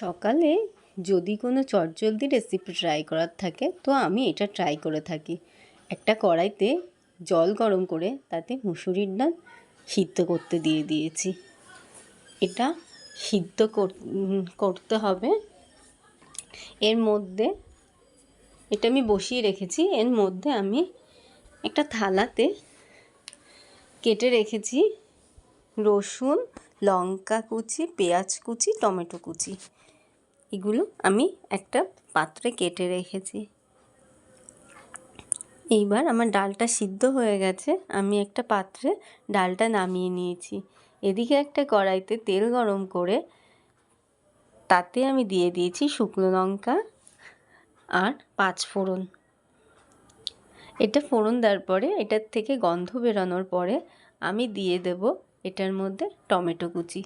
সকালে যদি কোনো চটজলদি রেসিপি ট্রাই করার থাকে, তো আমি এটা ট্রাই করে থাকি। একটা কড়াইতে জল গরম করে তাতে মুসুরির ডাল সিদ্ধ করতে দিয়ে দিয়েছি। এটা সিদ্ধ করতে হবে। এর মধ্যে, এটা আমি বসিয়ে রেখেছি। এর মধ্যে আমি একটা থালাতে কেটে রেখেছি রসুন লঙ্কা কুচি, পেঁয়াজ কুচি, টমেটো কুচি। এগুলো আমি একটা পাত্রে কেটে রেখেছি। এইবার আমার ডালটা সিদ্ধ হয়ে গেছে। আমি একটা পাত্রে ডালটা নামিয়ে নিয়েছি। এদিকে একটা কড়াইতে তেল গরম করে তাতে আমি দিয়ে দিয়েছি শুকনো লঙ্কা আর পাঁচ ফোড়ন এটা ফোড়ন দেওয়ার পরে, এটার থেকে গন্ধ বেরোনোর পরে আমি দিয়ে দেব এটার মধ্যে টমেটো কুচি।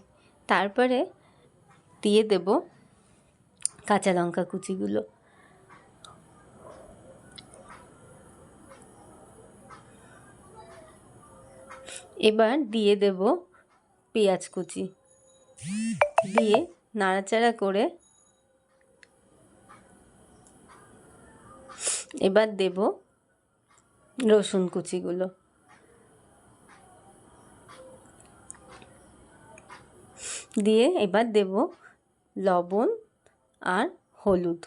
তারপরে দিয়ে দেব কাঁচা লঙ্কা কুচিগুলো। এবার দিয়ে দেব পেঁয়াজ কুচি। দিয়ে নাড়াচাড়া করে এবার দেব রসুন কুচিগুলো। দিয়ে এবার দেব লবণ আর হলুদ।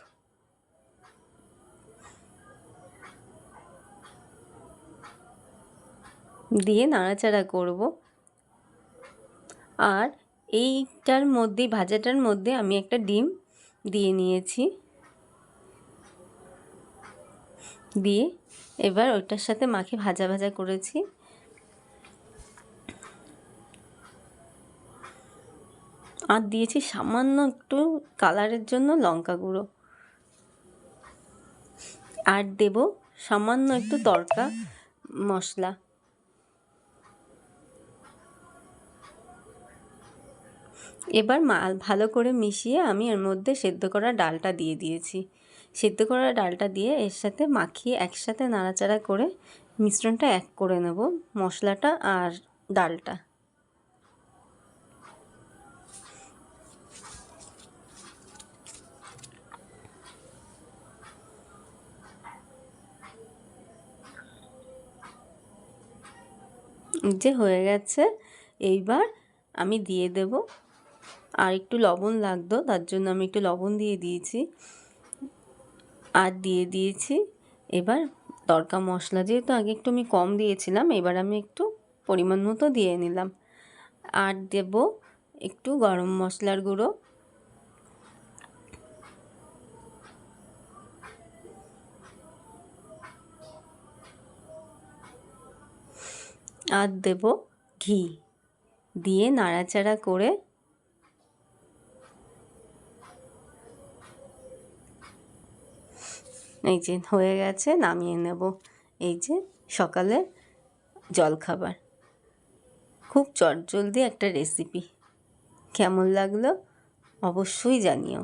দিয়ে নাড়াচাড়া করব। আর এইটার মধ্যে, ভাজাটার মধ্যে আমি একটা ডিম দিয়ে নিয়েছি। দিয়ে এবার ওইটার সাথে মাখে ভাজা ভাজা করেছি। আর দিয়েছি সামান্য একটু কালারের জন্য লঙ্কা গুঁড়ো। আর দেব সামান্য একটু তড়কা মশলা। এবার মাল ভালো করে মিশিয়ে আমি এর মধ্যে সেদ্ধ করা ডালটা দিয়ে দিয়েছি। সেদ্ধ করা ডালটা দিয়ে এর সাথে মাখিয়ে একসাথে নাড়াচাড়া করে মিশ্রণটা এক করে নেব, মশলাটা আর ডালটা। যে হয়ে গেছে, এইবার আমি দিয়ে দেব। আর একটু লবণ লাগতো, তার জন্য আমি একটু লবণ দিয়ে দিয়েছি। আর দিয়ে দিয়েছি। এবার তড়কা মশলা যেহেতু আগে একটু আমি কম দিয়েছিলাম, এবার আমি একটু পরিমাণ মতো দিয়ে নিলাম। আর দেব একটু গরম মশলার গুঁড়ো। আর দেব ঘি। দিয়ে নাড়াচাড়া করে এই যে হয়ে গেছে, নামিয়ে নেব। এই যে সকালে জলখাবার। খুব চটজলদি একটা রেসিপি কেমন লাগল অবশ্যই জানিও।